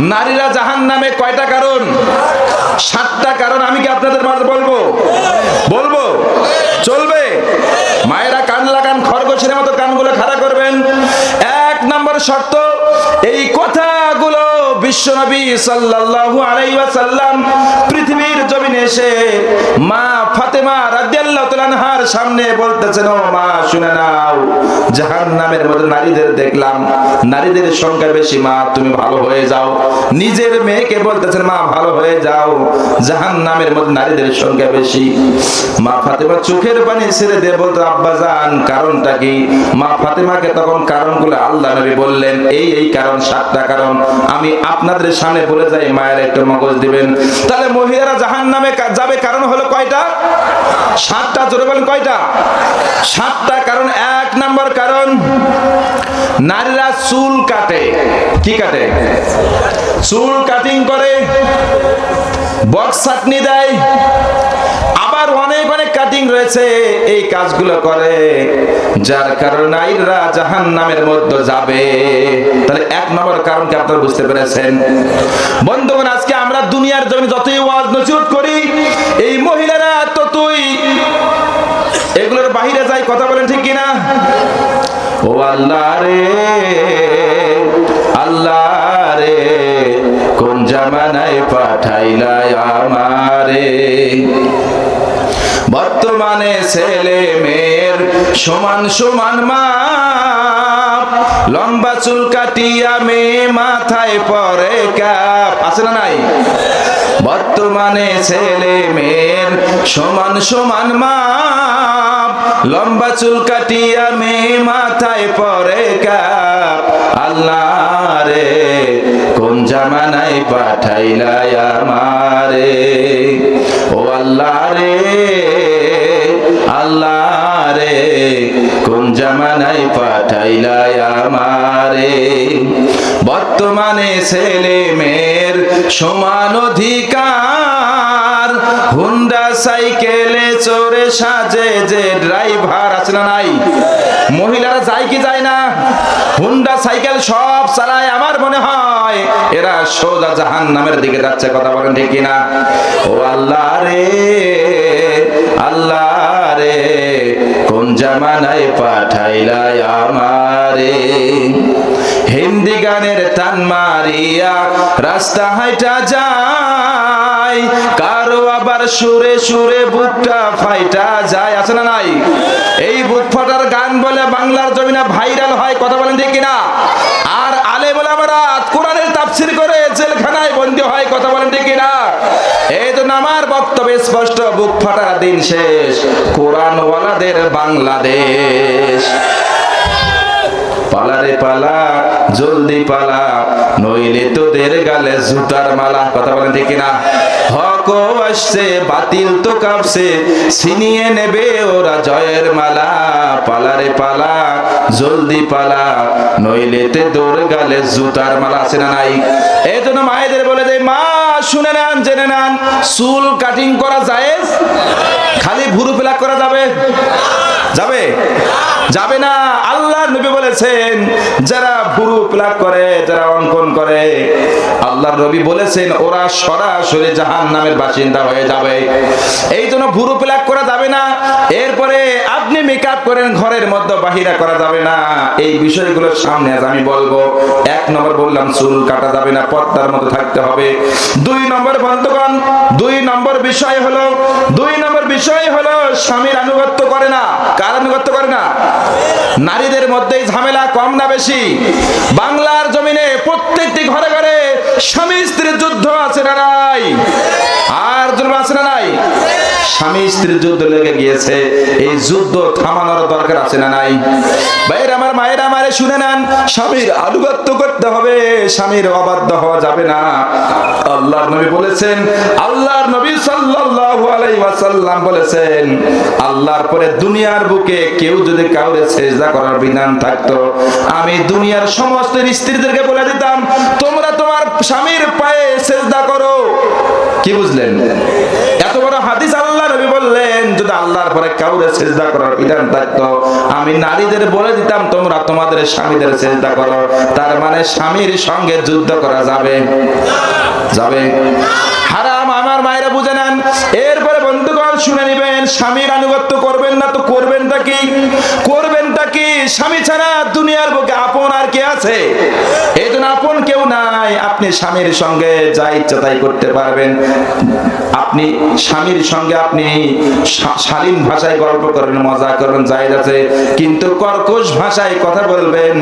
নারীরা জাহান নামে কয়টা কারণ? সাতটা কারণ আমি কি আপনাদের মাঝে বলব? বলব? চলবে? মায়েরা কান লাগান, খরগোশের মতো কানগুলো খাড়া করবেন। এক নম্বর শর্ত, এই কথাগুলো নারীদের দেখলাম, নারীদের সংখ্যা বেশি, মা, তুমি ভালো হয়ে যাও। নিজের মেয়েকে বলতেছেন, মা, ভালো হয়ে যাও মধ্যে নারীদের সংখ্যা বেশি। মা ফাতেমা চোখের পানি ছেড়ে দিয়ে বলতো, আব্বা জান, কারণটা কি? মা ফাতেমাকে তখন কারণগুলো আল্লাহ নবী বললেন, এই এই কারণ, সাতটা কারণ। আমি আপনাদের সামনে বলে যাই, মায়ের একটু মগজ দিবেন। তাহলে মহিলারা জাহান নামে যাবে কারণ হলো কয়টা? সাতটা, জোরে বলেন কয়টা? সাতটা কারণ, এক নাম্বার কারণ, নারীরা চুল কাটে। কি কাটে? চুল কাটিং করে, বক্স চাটনি দেয় অনেক রয়েছে, এই কাজগুলো করে। যার কারণে নারীরা জাহান নামের মধ্যে যাবে। তাহলে এক নম্বর কারণকে আপনারা বুঝতে পেরেছেন। বন্ধুগণ, আজকে আমরা দুনিয়ার জমি যতই ওয়াজ নসিহত করি, এই মহিলারা ততই এগুলোর বাহিরে যাই কথা বলেন ঠিক কিনা? ও আল্লাহ রে আল্লাহ রে, কোন জামানায় পাঠাইলাই আমারে? বর্তমানে ছেলে মেয়ের সমান সমান মা লম্বা চুল কাটিয়া মেয়ে মাথায় পরে কাপ আছে না নাই? বর্তমানে ছেলে মেয়ের সমান সমান মা লম্বা চুল কাটিয়া মেয়ে মাথায় পরে কাপ আল্লাহ রে কোন জামানায় পাঠাইলাই আমারে? ও আল্লাহ রে বর্তমানে ছেলে মেয়ের সমান অধিকার। হুন্ডা সাইকেলে চড়ে সাজে যে ড্রাইভার আছে না নাই? মহিলারা যায় কি যায় না? হুন্ডা সাইকেল সব চালায় আমার মনে হয়। এরা সোজা জাহান নামের দিকে যাচ্ছে, কথা বলেন ঠিক কিনা? ও আল্লাহ রে আল্লাহ রে, কোন জামানায় পাঠাইলাই আমারে? হিন্দি গানের তান মারিয়া রাস্তা হাইটা যায়, কারও আবার সুরে সুরে বুকটা ফাইটা যায়, আছে না নাই? এই বুক ফাটার গান বলে বাংলার জমিনা ভাইরাল হয়, কথা বলেন ঠিক কিনা? আর আলে বলে আমরা কোরআনের তাফসির করে জেলখানায় বন্দী হয়, কথা বলেন ঠিক কিনা? এই জন্য আমার বক্তব্য স্পষ্ট, বুক ফাটার দিন শেষ, কোরআনওয়ালাদের বাংলাদেশ। পালারে পালা, জলদি পালা, নইলে তোদের গালে জুতার মালা। কথা বলেন ঠিক না হক আসছে, বাতিল তো কাঁপছে, ছিনিয়ে নেবে ওরা জয়ের মালা। পালারে পালা, জলদি পালা, নইলে তে তোর গালে জুতার মালা আছে না নাই? এই জন্য মায়েদের বলে যে মা, শুনে নেন, জেনে নেন, চুল কাটিং করা যায় খালি ভুরু পেলাক করা যাবে? যাবে? যাবে না। আল্লাহ নবী বলেছেন, যারা ভুরু প্লাক করে, যারা অঙ্কন করে, আল্লাহ নবী বলেছেন, ওরা সরাসরি জাহান নামের বাসিন্দা হয়ে যাবে। এই জন্য ভুরু প্লাক করা যাবে না। এরপরে মেকআপ করেন ঘরের মধ্যে বাহিরা করা যাবে না। এই বিষয়গুলোর সামনে আজ আমি বলব, এক নম্বর বললাম, চুল কাটা যাবে না, পর্দার মতো থাকতে হবে। দুই নম্বর বন্ধুগণ, দুই নম্বর বিষয় হলো, দুই নম্বর বিষয় হলো স্বামীর আনুগত্য করে না। কার আনুগত্য করে না? নারীদের মধ্যেই ঝামেলা কম না বেশি। বাংলার জমিনে প্রত্যেকটি ঘরে ঘরে স্বামী স্ত্রীর যুদ্ধ আছে না নাই? আর জন্য আছে না নাই? স্বামী স্ত্রীর যুদ্ধ লেগে গিয়েছে। এই যুদ্ধ থামানোর দরকার আছে না নাই? ভাইয়ের আমার, মায়ের আমারে শুনে নেন, স্বামীর আনুগত্য করতে হবে, স্বামীর অবাধ্য হওয়া যাবে না। আল্লাহর নবী বলেছেন, আল্লাহর নবী সাল্লাল্লাহু আলাইহি ওয়াসাল্লাম বলেছেন, আল্লাহর পরে দুনিয়ার বুকে কেউ যদি কাউরে সেজদা করার বিধান থাকতো, আমি দুনিয়ার সমস্ত স্ত্রীদেরকে বলে দিতাম, তোমরা তোমার স্বামীর পায়ে সেজদা করো কি বুঝলেন? এত বড় হাদিস আল্লাহ নবী বললেন, যদি আল্লাহর পরে কাউরে সেজদা করার বিধান থাকতো, আমি নারীদের বলে দিতাম, তোমরা তোমাদের স্বামীদের সেজদা করো। তার মানে স্বামীর সঙ্গে যুদ্ধ করা যাবে। যাবে। হারাম, আমার মায়েরা বুঝে নেন। এরপরে বন্ধুগণ শুনে নেবেন, স্বামীর আনুগত্য করবেন না তো করবেনটা কি? করবেনটা কি? স্বামী ছাড়া দুনিয়ার বুকে আপন আর কে আছে? এই জন্য আপনি স্বামীর সঙ্গে যা ইচ্ছা তাই করতে পারবেন। আপনি স্বামীর সঙ্গে আপনি শালীন ভাষায় গল্প করবেন মজা করবেন যাই আছে। কিন্তু কর্কশ ভাষায় কথা বলবেন,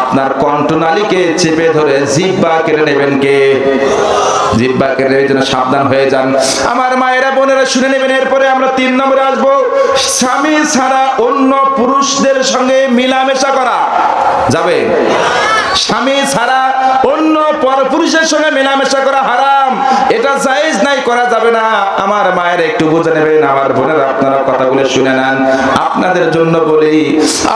আপনার কণ্ঠনালীকে চেপে ধরে জিব্বা কেড়ে নেবেন কে? জিব্বা কেটে জন্য সাবধান হয়ে যান। আমার মায়েরা, বোনেরা শুনে নেবেন, এরপরে আমরা তিন নম্বরে আসব। স্বামী ছাড়া অন্য পুরুষদের সঙ্গে মিলামেশা করা যাবে। স্বামী ছাড়া পরপুরুষের সঙ্গে মেলামেশা করা হারাম। এটা জায়েজ নাই, করা যাবে না। আমার মায়ের একটু বুঝে নেবেন, আমার বোনের আপনারা কথাগুলো শুনে নেন। আপনাদের জন্য বলি,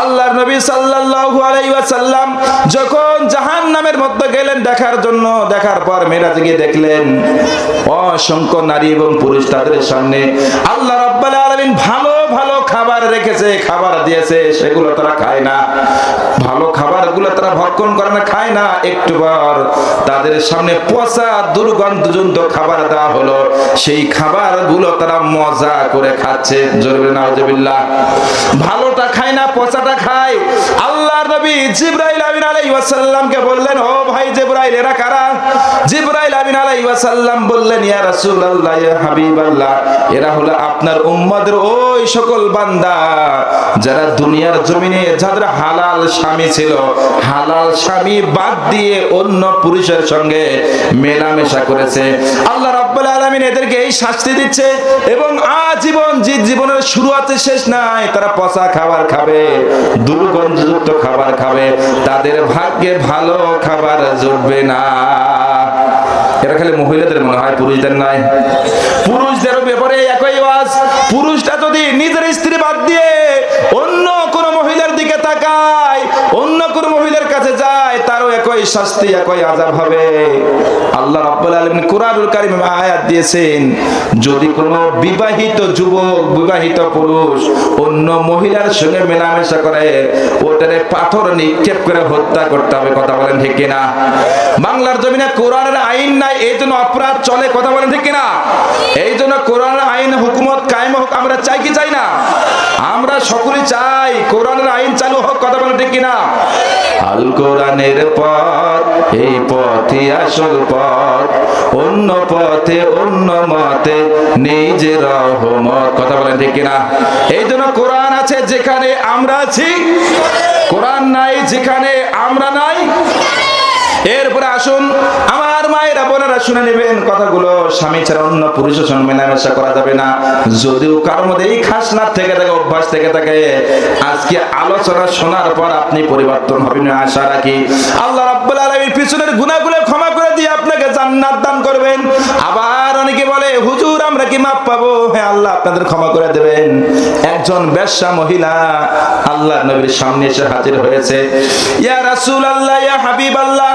আল্লাহর নবী সাল্লাল্লাহু আলাইহি ওয়াসাল্লাম যখন জাহান্নামের মধ্যে গেলেন দেখার জন্য, দেখার পর মেরাজে গিয়ে দেখলেন। অসংখ্য নারী এবং পুরুষ তাদের সামনে। আল্লাহ রাব্বাল আলামিন ভালো ভালো খাবার রেখেছে, খাবার দিয়েছে, সেগুলো তারা খায় না। ভালো খাবারগুলো তারা ভক্ষণ করে না, খায় না। একটু পর তাদের সামনে পচা দুর্গন্ধযুক্ত খাবার দেওয়া হলো। সেই খাবারগুলো তারা মজা করে খাচ্ছে। জরুরি নাউজুবিল্লাহ। ভালোটা খায় না, পচাটা খায়। আল্লাহর নবী জিবরাইল আমিন আলাইহি ওয়াসাল্লামকে বললেন, ও ভাই জিবরাইল, এরা কারা? জিবরাইল আমিন আলাইহি ওয়াসাল্লাম বললেন, ইয়া রাসূলুল্লাহ, ইয়া হাবিবাল্লাহ, এরা হলো আপনার উম্মতের ওই সকল বান্দা যারা দুনিয়ার জমিনে যাদের হালাল স্বামী ছিল। হালাল স্বামী বাদ দিয়ে অন্য পুরুষের সঙ্গে মেলামেশা করেছে। আল্লাহ রাব্বুল আলামিন এদেরকে এই শাস্তি দিচ্ছে এবং আজীবন যে জীবনের শুরু আছে শেষ নাই, তারা পচা খাবার খাবে, দুর্গন্ধযুক্ত খাবার খাবে, তাদের ভাগ্যে ভালো খাবার জুটবে না। এটা খালি মহিলাদের মনে হয়, পুরুষদের নাই। পুরুষদের ব্যাপারে একই আজ পুরুষটা যদি নিজের স্ত্রী বাদ দিয়ে অন্য কোন মহিলার দিকে তাকায়, অন্য কোনো মহিলার কাছে যায় একই শাস্তি, একই আযাব হবে। আল্লাহ রাব্বুল আলামিন কুরআনুল কারীমে আয়াত দিয়েছেন, যদি কোন বিবাহিত যুবক, বিবাহিত পুরুষ অন্য মহিলার সঙ্গে মেলামেশা করে, ওটারে পাথর নিক্ষেপ করে হত্যা করতে হবে, কথা বলেন ঠিক কিনা? বাংলার জমিনে কোরআনের আইন নাই, এই জন্য অপরাধ চলে, কথা বলেন ঠিক কিনা? এই জন্য কোরআনের আইন, হুকুমত কায়েম হোক, আমরা চাই কি চাই না? আমরা সকলে চাই কোরআনের আইন চালু হোক, কথা বলেন ঠিক কিনা? আল কোরআনের এই পথে আসল পথ। অন্য পথে, অন্য মতে নিজের রহমত কথা বলেন ঠিক কিনা? এই জন্য কোরআন আছে যেখানে আমরা আছি। কোরআন নাই যেখানে আমরা নাই। এরপরে আসুন, আমার মায়েরা, বোনেরা শুনে নেবেন কথাগুলো। স্বামী ছাড়া অন্য পুরুষের সঙ্গে মেলামেশা করা যাবে না। যদিও কারোর মধ্যে এই খাসনার থেকে থাকে, অভ্যাস থেকে থাকে, আজকে আলোচনা শোনার পর আপনি পরিবর্তন হবেন আশা রাখি। আল্লাহ রাব্বুল আলামিন পিছনের গুনাহগুলো ক্ষমা করে দিয়ে আপনাকে জান্নাত দান করবেন। আবার অনেকে বলে, হুজুর, আমরা কি মাপ পাবো? হ্যাঁ আল্লাহ, আপনাদের ক্ষমা করে দেবেন। একজন বেশ্যা মহিলা আল্লাহ নবীর সামনে এসে হাজির হয়েছে। ইয়া রাসূল আল্লাহ ইয়া হাবিব আল্লাহ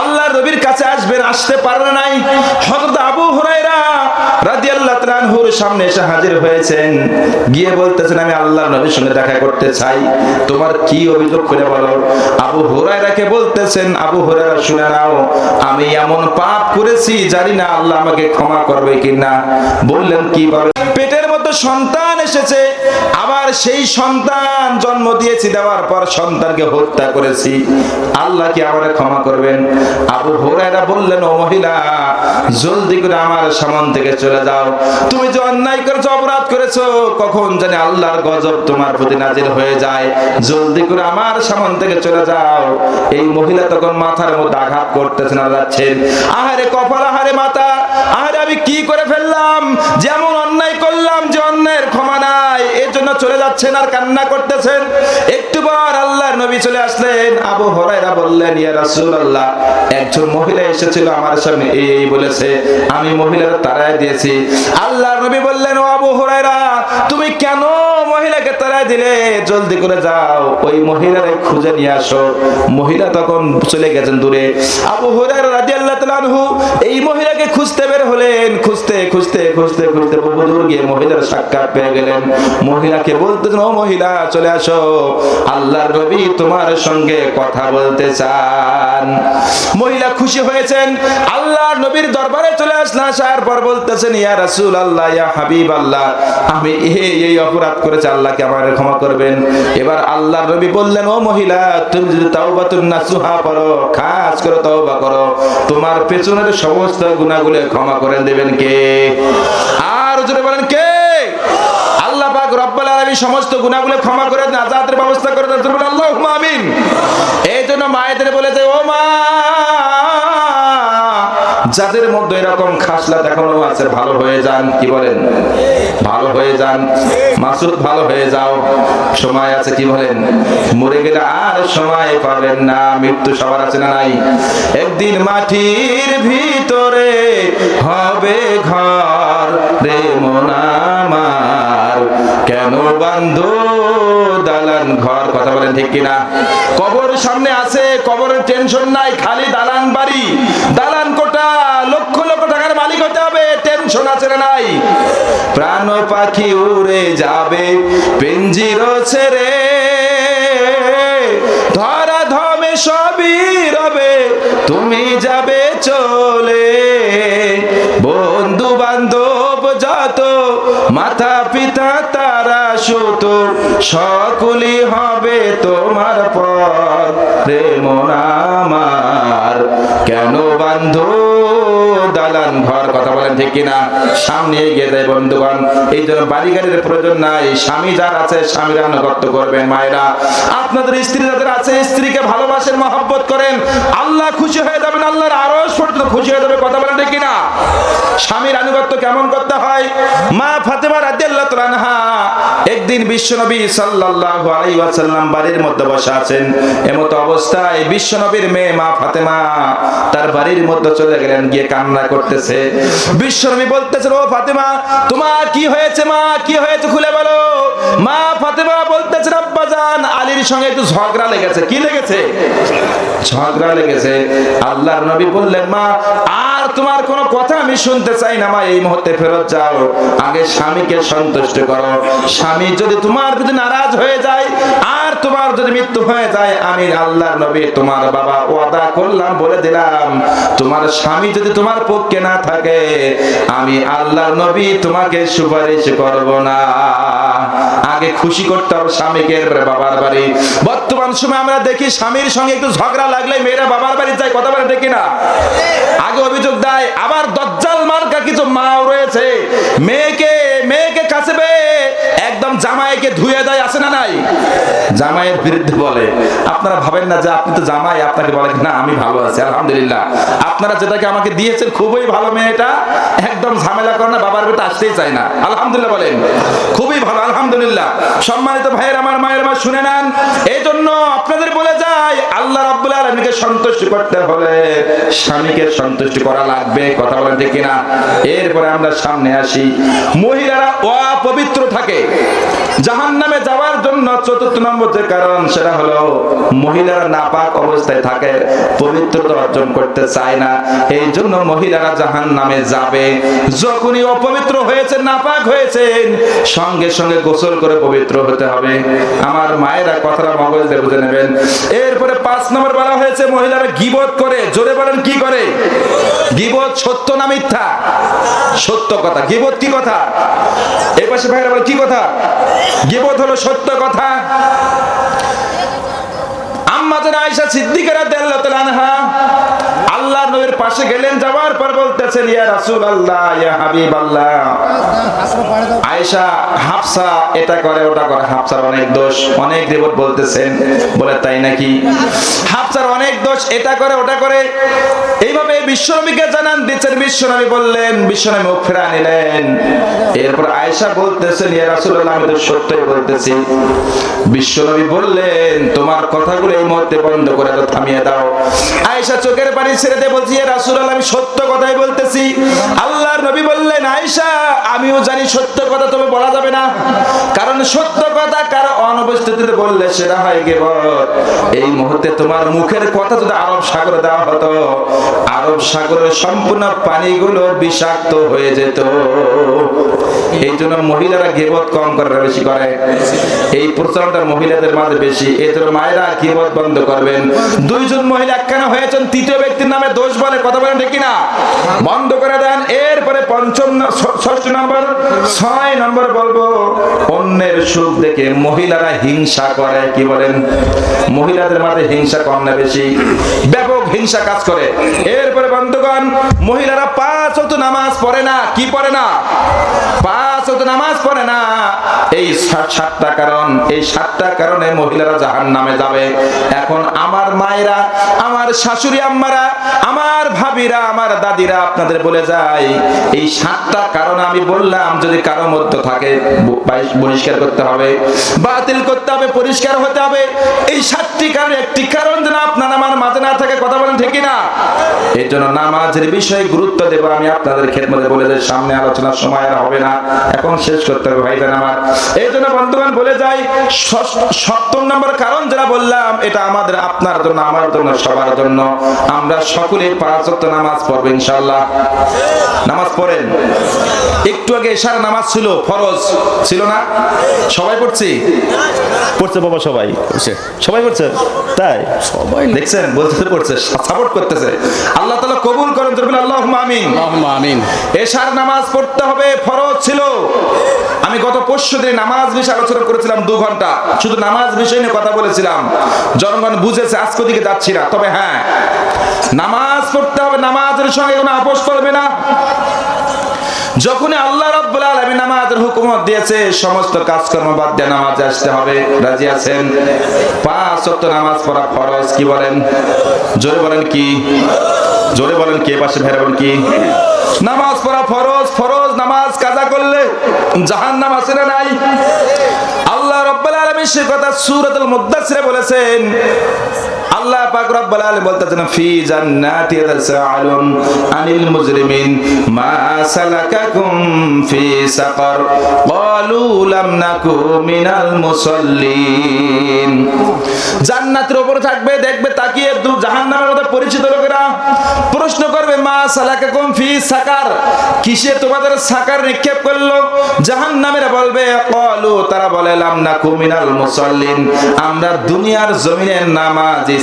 আল্লাহ নবীর কাছে আসবেন আসতে পারে নাই। হুরায়রা রাদিয়াল্লাহু তাআলা আনহুর সামনে এসে হাজির হয়েছেন। গিয়ে বলতেছেন, আমি আল্লাহর নবীর সঙ্গে দেখা করতে চাই। তোমার কি অভিযোগ করে বলো? আবু হুরায়রাকে বলতেছেন, আবু হুরায়রা, শুনে নাও, আমি এমন পাপ করেছি জানি না আল্লাহ আমাকে ক্ষমা করবে কিনা। বললেন কীভাবে পেটের মধ্যে সন্তান এসেছে। আবার সেই সন্তান জন্ম দিয়েছি, দেওয়ার পর সন্তানকে হত্যা করেছি। আল্লাহ কি আমারে ক্ষমা করবেন? আবু হুরায়রা বললেন, ও মহিলা, জলদি করে আমার সামন থেকে চলে যাও। তুমি যে অন্যায় করেছ, অপরাধ করেছ, কখন জানি আল্লাহর গজব তোমার প্রতি নাজির হয়ে যায়। জলদি করে আমার সামন থেকে চলে যাও। এই মহিলা তখন মাথার মধ্যে আঘাত করতেছেন আর যাচ্ছেন আহারে কপাল, আহারে মাথা। আহারে আমি কি করে ফেললাম? যেমন অন্যায় করলাম যে অন্যায়ের ক্ষমা নাই, এর জন্য চলে যাচ্ছেন আর কান্না করতেছেন। একটু পর আল্লাহর নবী চলে আসলেন। আবু হরাইরা বললেন, ইয়া রাসূলুল্লাহ, একজন মহিলা এসেছিল আমার সামনে। এই বলেছে, আমি মহিলার তাড়ায় দিয়েছি। আল্লাহর নবী বললেন, ও আবু হরাইরা তুমি কেন মহিলাকে তাড়ায় দিলে? জলদি করে যাও, ওই মহিলারে খুঁজে নিয়ে আসো। মহিলা তখন চলে গেছেন দূরে। আবু হুরায়রা এই মহিলাকে খুঁজতে বের হলেন। খুঁজতে খুঁজতে খুঁজতে খুঁজতে গিয়ে মহিলার সাক্ষাৎ পেয়ে গেলেন। মহিলাকে মহিলা, চলে আসো। আল্লাহর তোমার সঙ্গে কথা বলতে চান। মহিলা খুশি হয়েছেন। নবীর দরবারে চলে পর বলতেছেন, ইয়া আল্লাহ ইয়া হাবিব আল্লাহ আমি এই অপরাধ করেছি, আল্লাহকে আমার ক্ষমা করবেন। এবার আল্লাহর নবী বললেন, ও মহিলা, তুমি যদি তাওবাতুন খাস করো। তোমার পেছনের সমস্ত গুণাগুলো ক্ষমা করে দেবেন কে? আর জোরে বলেন কে? আল্লাহ পাক রব্বুল আলামিন সমস্ত গুণাগুলো ক্ষমা করে নাজাতের ব্যবস্থা করে দেন। আল্লাহুম্মা আমিন। এই জন্য মায়েদের বলেছে ও মা যাদের মধ্যে এরকম খাসলা এখনও আছে, ভালো হয়ে যান, কি বলেন? ভালো হয়ে যান। মাসুদ, ভালো হয়ে যাও। সময় আছে, কি বলেন? মরে গেলে আর সময় পাবেন না। মৃত্যু সবার আছে না নাই? একদিন মাটির ভিতরে হবে ঘর রে মোনামার কেন বান্ধব দালান ঘর? কথা বলেন ঠিক কিনা? কবর সামনে আছে, কবরের টেনশন নাই, খালি দালান বাড়ি দালান কোটা লক্ষ লক্ষ টাকার মালিক হতে হবে আছে না নাই? প্রাণ পাখি উড়ে যাবে, পেঞ্জির ছেড়ে। ধরা ধমে সবই রবে, তুমি যাবে চলে। বন্ধু বান্ধব যত মাতা পিতা তারা সুত সকলি হবে তোমার পর প্রেম আমার কেন বান্ধব দালান ঘর কথা বলেন ঠিক কিনা? সামনে এগিয়ে যায় বন্ধুগণ। এই জন্য বাড়ি গাড়ির প্রয়োজন নাই। স্বামী যার আছে, স্বামীর আনুগত্য করবেন, মায়েরা। আপনাদের স্ত্রী যাদের আছে, স্ত্রীকে ভালোবাসেন, মহব্বত করেন। আল্লাহ খুশি হয়ে যাবেন, আল্লাহর আরও পর্যন্ত খুশি হয়ে যাবে, কথা বলেন ঠিক কিনা? স্বামীর আনুগত্য কেমন করতে হয়? মা ফাতেমা রাদিয়াল্লাহু তাআলা একদিন বিশ্বনবী সাল্লাল্লাহু আলাইহি ওয়াসাল্লাম বাড়ির মধ্যে বসে আছেন। এমত অবস্থায় বিশ্বনবীর মেয়ে মা ফাতেমা তার বাড়ির মধ্যে চলে গেলেন, গিয়ে কান্না করতেছে। বিশ্বনবী বলতেছেন, ও ফাতেমা, তোমার কি হয়েছে মা? কি হয়েছে খুলে বলো। মা ফাতেমা বলতেছেন আব্বাজান আলীর সঙ্গে একটু ঝগড়া লেগেছে। কি লেগেছে? ঝগড়া লেগেছে। আল্লাহর নবী বললেন, মা, আর তোমার কোনো কথা আমি শুনতে চাই না, মা, এই মুহূর্তে ফেরত যাও। আগে স্বামীকে সন্তুষ্ট করো। স্বামী যদি তোমার প্রতি নারাজ হয়ে যায় আর তোমার যদি মৃত্যু হয়ে যায় আমি আল্লাহর নবী তোমার বাবা ওয়াদা করলাম, বলে দিলাম, তোমার স্বামী যদি তোমার পক্ষে না থাকে, আমি আল্লাহর নবী তোমাকে সুপারিশ করব না। আগে খুশি করতে হবে স্বামীকে বাবার বাড়ি। বর্তমান সময় আমরা দেখি স্বামীর সঙ্গে একটু ঝগড়া লাগলে মেয়েরা বাবার বাড়ি যায়, কথা বলে দেখি না আগে অভিযোগ দেয়, আবার দজ্জাল মার্কা কিছু মাও রয়েছে, মেয়েকে আছে না নাই? জামাইয়ের বিরুদ্ধে বলে। আপনারা ভাবেন না যে আপনি তো জামাই, আপনাকে বলে না, আমি ভালো আছি, আলহামদুলিল্লাহ। আপনারা যেটাকে আমাকে দিয়েছেন, খুবই ভালো মেয়েটা একদম ঝামেলা করে না, বাবার বেটা আসতেই চায় না। আলহামদুলিল্লাহ বলেন। খুবই ভালো, আলহামদুলিল্লাহ। সম্মানিত ভাইয়ের আমার মায়ের মা, শুনে নেন। এই জন্য আপনাদের বলে যাই, আল্লাহ রাব্বুল আলামিনকে সন্তুষ্ট করতে হলে স্বামীকে সন্তুষ্ট করা লাগবে, কথা বলেন ঠিক কিনা? এরপরে আমরা সামনে আসি। মহিলারা অপবিত্র থাকে। জাহান নামে যাওয়ার জন্য চতুর্থ নম্বর যে কারণ, সেটা হলো মহিলারা নাপাক অবস্থায় থাকে, পবিত্রতা অর্জন করতে চায় না। এই জন্য মহিলারা জাহান নামে যাবে। যখনই অপবিত্র হয়েছে নাপাক হয়েছেন, সঙ্গে সঙ্গে গোসল করে পবিত্র হতে হবে। আমার মায়েরা কথাটা মগজ দিয়ে বুঝে নেবেন। এরপরে পাঁচ নম্বর বলা হয়েছে, মহিলারা গিবত করে। জোরে বলেন, কি করে? গিবত সত্য না মিথ্যা? সত্য কথা। গিবত কি কথা? এই পাশে ভাইরা বলে, কি কথা? গিবত হলো সত্য কথা। আম্মা যেন আয়েশা সিদ্দিকেরা তাআলা আনহা আল্লাহর পাশে গেলেন, যাওয়ার পর বলতেছেন, ইয়া রাসূলুল্লাহ, ইয়া হাবিবাল্লাহ। আয়েশা, হাফসা, এটা করে, ওটা করে। হাফসার অনেক দোষ, অনেক রিপোর্ট বলতেছেন, বলে তাই নাকি? হাফসার অনেক দোষ, এটা করে, ওটা করে। এইভাবে বিশ্বনবীকে জানান দিচ্ছেন, বিশ্বনবী বললেন, বিশ্বনবী মুখ ফেরা নিলেন। এরপর আয়েশা বলতেছেন, ইয়া রাসূলুল্লাহ, আমি তো সত্যই বলতেছি। বিশ্বনবী বললেন, তোমার কথাগুলো এই মুহূর্তে বন্ধ করে দাও, থামিয়ে দাও। আয়েশা চোখের পানি ছেড়ে দিয়ে বলছি রাসূলুল্লাহ আমি সত্য কথাই বলতেছি। আল্লাহর নবী বললেন, আয়েশা, আমিও জানি সত্য কথা, তবে বলা যাবে না। কারণ সত্য কথা অনুপস্থিতিতে বললে সেটা হয় কেবল এই মুহূর্তে তোমার মুখের কথা যদি আরব সাগরে দেওয়া হতো, আরব সাগরের সম্পূর্ণ পানিগুলো বিষাক্ত হয়ে যেত। এই জন্য মহিলারা গেবত কম করে বেশি করে। এই প্রচলনটা মহিলাদের মাঝে বেশি। এই জন্য মায়েরা গেবত বন্ধ করবেন। দুইজন মহিলা কেন হয়েছেন? তৃতীয় ব্যক্তির নামে দোষ কথা বলেন ঠিক কিনা? বন্ধ করে দেন এরপরে পঞ্চম ষষ্ঠ নম্বর, ছয় নম্বর বলব, অন্যের সুখ দেখে মহিলারা হিংসা করে, কি বলেন? মহিলাদের মাঝে হিংসা কম না বেশি, ব্যাপক হিংসা কাজ করে। এরপরে বন্ধুগণ, মহিলারা পাঁচ অত নামাজ পড়ে না, কি পড়ে না? পাঁচ অত নামাজ পড়ে না। এই সাতটা কারণ, এই সাতটা কারণে মহিলারা জাহান নামে যাবে। এখন আমার মায়েরা, আমার শাশুড়ি আম্মারা, আমার ভাবিরা, আমার দাদিরা আপনাদের বলে যায়, এই সাতটা কারণ আমি বললাম, যদি কারও মধ্যে থাকে বহিষ্কার করতে হবে, বাতিল করতে হবে, পরিষ্কার হতে হবে। এই সাতটি কারণ একটি কারণ যেন আপনার থাকে কথা বলেন ঠিক না এই জন্য নামাজের বিষয়ে গুরুত্ব দেব। আমি আপনাদের খেদমতে বলে যে সামনে আলোচনার সময় আর হবে না। এখন শেষ করতে হবে ভাইজান আমার। এই জন্য বন্ধুগণ বলে যাই সপ্তম নম্বর কারণ যেটা বললাম এটা আমাদের আপনার জন্য আমার জন্য সবার জন্য। আমরা সকলে পাঁচ ওয়াক্ত নামাজ পড়ব ইনশাআল্লাহ। নামাজ পড়েন। একটু আগে এশার নামাজ ছিল ফরজ। ছিল না? সবাই পড়ছি? পড়ছে বাবা সবাই। সবাই পড়ছে? তাই? সবাই দেখছেন? বলতে পড়ছে সাপোর্ট করতেছে। আল্লাহ তাআলা কবুল করেন আমিন। আল্লাহুম্মা আমিন। এশার নামাজ পড়তে হবে ফরজ ছিল। আমি গত পরশু দিন নামাজ বিষয়ে আলোচনা করেছিলাম দু ঘণ্টা। শুধু নামাজ বিষয় নিয়ে কথা বলেছিলাম। জনগণ বুঝেছে আজকে দিকে যাচ্ছি না। তবে হ্যাঁ নামাজ পড়তে হবে নামাজের সঙ্গে কোনো আপোষ করবে না। যখনই আল্লাহ রাব্বুল আলামিন নামাজের হুকুমত দিয়েছে, সমস্ত কাজকর্ম বাদ দিয়ে নামাজে আসতে হবে। রাজি আছেন? পাঁচ ওয়াক্ত নামাজ পড়া ফরজ, কি বলেন? জোরে বলেন কি? জোরে বলেন কে পাশে ভেড়া বলেন কি? নামাজ পড়া ফরজ ফরজ নামাজ কাজা করলে জাহান্নাম আছে না নাই? আল্লাহ রাব্বুল আলামিন সে কথা সূরাতুল মুদ্দাসিরে বলেছেন আল্লাহ পাক রব্বুল আলামিন বলতেছেন, ফি জান্নাতি তাসআলুন আনিল মুজরিমিন, মা সালাকাকুম ফি সাকার, ক্বালু লাম নাকু মিনাল মুসাল্লিন। জান্নাতের উপরে থাকবে, দেখবে, তাকিয়ে জাহান্নামের মধ্যে পরিচিত লোকেরা প্রশ্ন করবে, মা আমরা দুনিয়ার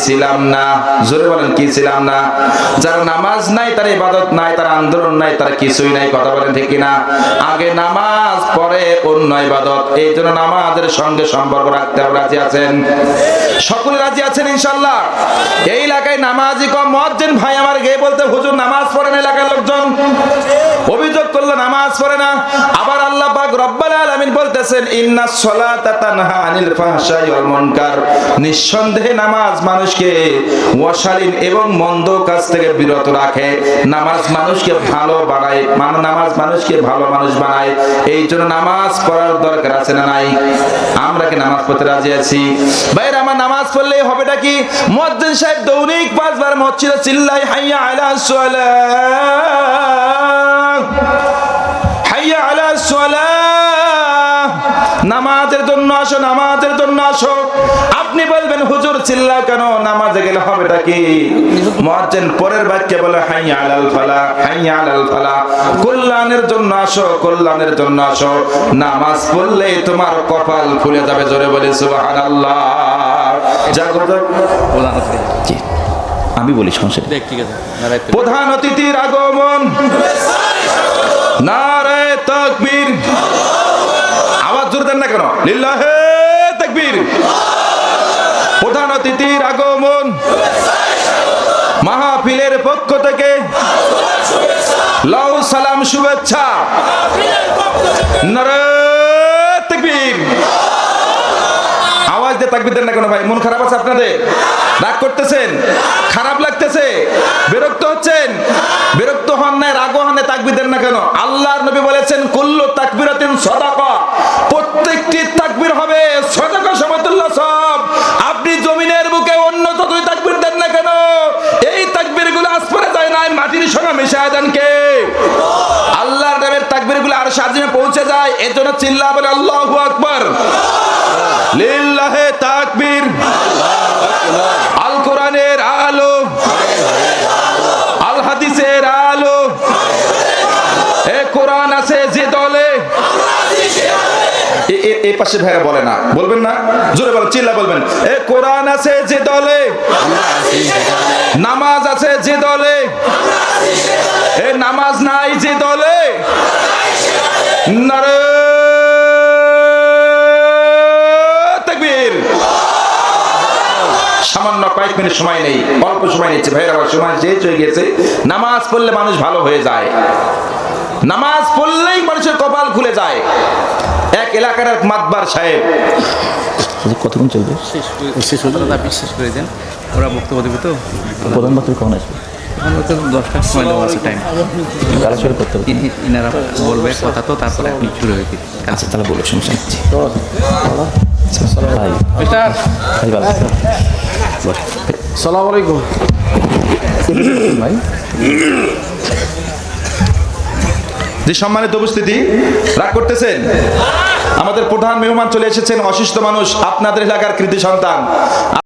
ছিলাম না। জোরে বলেন, কি ছিলাম না? যার নামাজ নাই, তার ইবাদত নাই, তার আন্দোলন নাই, তার কিছুই নাই, কথা বলেন ঠিক কিনা? আগে নামাজ, পরে অন্য ইবাদত। এই জন্য নামাজের সঙ্গে সম্পর্ক রাখতে রাজি আছেন? সকলে রাজি আছেন ইনশাল্লাহ এই এলাকায় নামাজি কম। মজ্জেন ভাই আমার গিয়ে বলতে, হুজুর, নামাজ পড়েন এলাকার লোকজন। অভিযোগ করল নামাজ পড়ে না। আবার পাক রব্বাল বলতেছেন ইন্নাস সালাতা তানহা আনিল ফাহশাই ওয়াল মুনকার। নিঃসন্দেহে নামাজ মানুষকে এবং মন্দ কাজ থেকে বিরত রাখে। নামাজ মানুষকে ভালো বানায় মানে নামাজ মানুষকে ভালো মানুষ বানায়। এই জন্য নামাজ পড়ার দরকার আছে না নাই? আমরা কি নামাজ পড়তে রাজি আছি? ভাইরা আমার নামাজ পড়লেই হবেটা কি? মুয়াজ্জিন সাহেব দৈনিক পাঁচবার মসজিদে চিল্লাই হাইয়া আলা সালাহ নামাজের জন্য আসো নামাজের জন্য আসো। আপনি বলবেন হুজুর চিল্লাও কেন? নামাজে গেলে হবেটা কি? মুয়াজ্জিন পরের বাক্যে বলে হাইয়া আলাল ফালা হাইয়া আলাল ফালা। কল্যাণের জন্য আসো কল্যাণের জন্য আসো। নামাজ পড়লে তোমার কপাল খুলে যাবে জোরে বলে সুবহানাল্লাহ। জাগো আমি বলি দাঁড়াইতে প্রধান অতিথির আগমন। নারে তকবীর। আওয়াজ জোরে দেন না কেন? লিল্লাহে তকবীর। প্রধান অতিথির আগমন। মাহফিলের পক্ষ থেকে লাউ সালাম শুভেচ্ছা। নারে তকবীর আওয়াজ দিয়ে তাকবির না কেন ভাই? মন খারাপ আছে আপনাদের? রাগ করতেছেন? খারাপ লাগতেছে? বিরক্ত হচ্ছেন? বিরক্ত হন নাই রাগ হন নাই তাকবির দেন না কেন? আল্লাহর নবী বলেছেন, কুল্লু তাকবিরাতিন সাদাকা। প্রত্যেকটি তাকবির হবে সাদাকা সমতুল্য সব আপনি জমিনের বুকে অন্য যতই তাকবির দেন না কেন, এই তাকবিরগুলো আসপরে যায় না মাটির সঙ্গে মিশায় দেন কে? আল্লাহর নামের তাকবিরগুলো আর সাজিমে পৌঁছে যায়, এজন্য চিল্লা বলে, আল্লাহু আকবার লিল্লাহে তাকবীর আল কোরআনের আলো এ- এই পাশে ভাইরা বলে না। বলবেন না? জোরে বলেন, চিল্লা বলবেন। এ, কোরআন আছে যে দলে, নামাজ আছে যে দলে, এ, নামাজ নাই যে দলে, নারে সামান্য কয়েক মিনিট সময় নেই, অল্প সময় নিচ্ছে। ভাইয়ের আবার সময় শেষ হয়ে গেছে। নামাজ পড়লে মানুষ ভালো হয়ে যায়। নামাজ পড়লেই মানুষের কপাল খুলে যায়। এক এলাকার এক মাতবার সাহেব। কতক্ষণ চলবে? শেষ শেষ করে দেন। ওরা বক্তব্য দেবে তো। প্রধান বছর কখন আসবে? দশটার সময় দেওয়া আছে টাইম কারা শুরু করতে হবে। ইনারা বলবে কথা তো তারপরে আপনি শুরু হয়ে আচ্ছা তাহলে বলো সমস্যা নিচ্ছি ভাই মিস্টার ভাই ভালো সালাম আলাইকুম। ভাই। যে সম্মানিত উপস্থিতি, রাগ করতেছেন? আমাদের প্রধান মেহমান চলে এসেছেন অসুস্থ মানুষ, আপনাদের এলাকার কৃতি সন্তান।